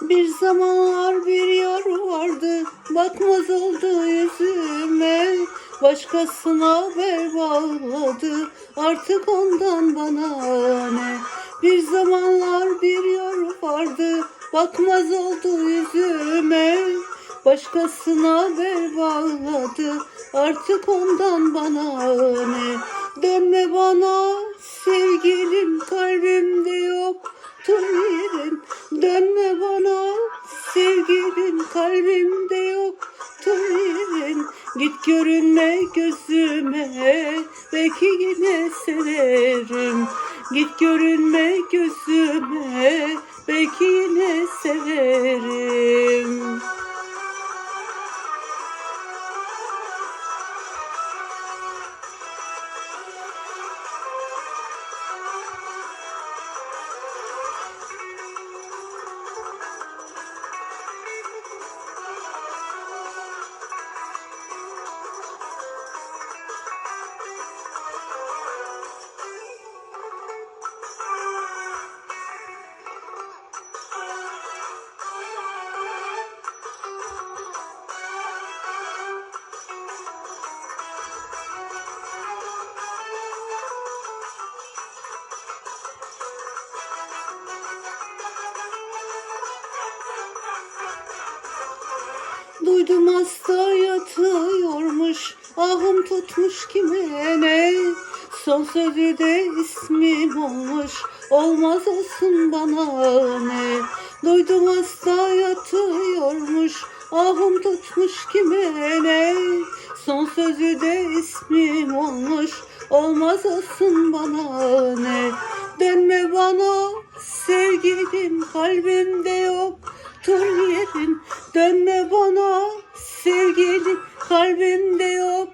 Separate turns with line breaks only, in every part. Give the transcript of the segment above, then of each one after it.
Bir zamanlar bir yar vardı, bakmaz oldu yüzüme. Başkasına bel bağladı, artık ondan bana ne? Bir zamanlar bir yar vardı, bakmaz oldu yüzüme. Başkasına bel bağladı, artık ondan bana ne? Dönme bana sevgilim, kalbimde kalbimde yok yerim. Git görünme gözüme, belki yine severim. Git görünme gözüme, belki yine severim. Duydum hasta yatıyormuş Ahım tutmuş kime ne? Son sözü de ismim olmuş. Olmaz olsun bana ne? Duydum hasta yatıyormuş Ahım tutmuş kime ne? Son sözü de ismim olmuş. Olmaz olsun bana ne? Dönme bana sevgilim kalbimde yok. Dur yerin dönme kalbimde yok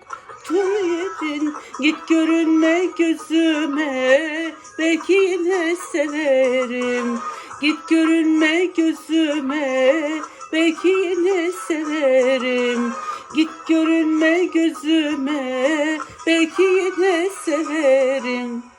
Dur yerin git görünme gözüme belki yine severim. Git görünme gözüme belki yine severim. Git görünme gözüme belki yine severim